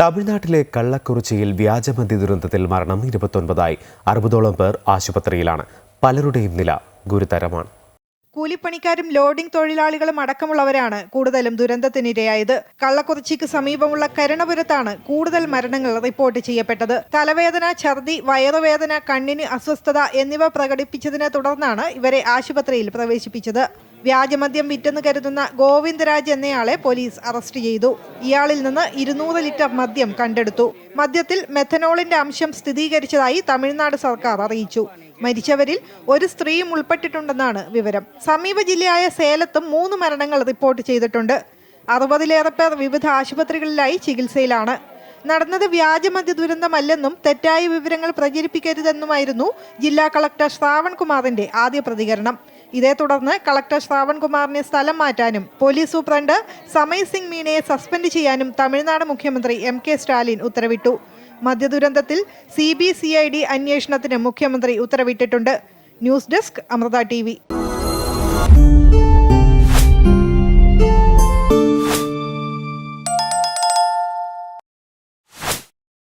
തമിഴ്നാട്ടിലെ കള്ളക്കുറിച്ചിയിൽ വ്യാജമന്തി ദുരന്തത്തിൽ മരണം ഇരുപത്തൊൻപതായി. അറുപതോളം പേർ ആശുപത്രിയിലാണ്. പലരുടെയും നില ഗുരുതരമാണ്. കൂലിപ്പണിക്കാരും ലോഡിംഗ് തൊഴിലാളികളും അടക്കമുള്ളവരാണ് കൂടുതലും ദുരന്തത്തിനിരയായത്. കള്ളക്കുറിച്ചിക്ക് സമീപമുള്ള കരുണപുരത്താണ് കൂടുതൽ മരണങ്ങൾ റിപ്പോർട്ട് ചെയ്യപ്പെട്ടത്. തലവേദന ഛർദി വയറുവേദന കണ്ണിന് അസ്വസ്ഥത എന്നിവ പ്രകടിപ്പിച്ചതിനെ തുടർന്നാണ് ഇവരെ ആശുപത്രിയിൽ പ്രവേശിപ്പിച്ചത്. വ്യാജമദ്യം വിറ്റെന്ന് കരുതുന്ന ഗോവിന്ദരാജ് എന്നയാളെ പോലീസ് അറസ്റ്റ് ചെയ്തു. ഇയാളിൽ നിന്ന് ഇരുന്നൂറ് ലിറ്റർ മദ്യം കണ്ടെടുത്തു. മദ്യത്തിൽ മെഥനോളിന്റെ അംശം സ്ഥിരീകരിച്ചതായി തമിഴ്നാട് സർക്കാർ അറിയിച്ചു. മരിച്ചവരിൽ ഒരു സ്ത്രീയും ഉൾപ്പെട്ടിട്ടുണ്ടെന്നാണ് വിവരം. സമീപ ജില്ലയായ സേലത്തും മൂന്ന് മരണങ്ങൾ റിപ്പോർട്ട് ചെയ്തിട്ടുണ്ട്. അറുപതിലേറെ പേർ വിവിധ ആശുപത്രികളിലായി ചികിത്സയിലാണ്. നടന്നത് വ്യാജമദ്യ ദുരന്തമല്ലെന്നും തെറ്റായ വിവരങ്ങൾ പ്രചരിപ്പിക്കരുതെന്നുമായിരുന്നു ജില്ലാ കളക്ടർ ശ്രാവൺകുമാറിന്റെ ആദ്യ പ്രതികരണം. ഇതേ തുടർന്ന് കളക്ടർ ശ്രാവൺകുമാറിനെ സ്ഥലം മാറ്റാനും പോലീസ് സൂപ്രണ്ട് സമയ് സിംഗ് മീനയെ സസ്പെൻഡ് ചെയ്യാനും തമിഴ്നാട് മുഖ്യമന്ത്രി എം കെ സ്റ്റാലിൻ ഉത്തരവിട്ടു. മദ്യദുരന്തത്തിൽ C B C I D അന്വേഷണത്തിന് മുഖ്യമന്ത്രി ഉത്തരവിട്ടിട്ടുണ്ട്. News desk Amrita T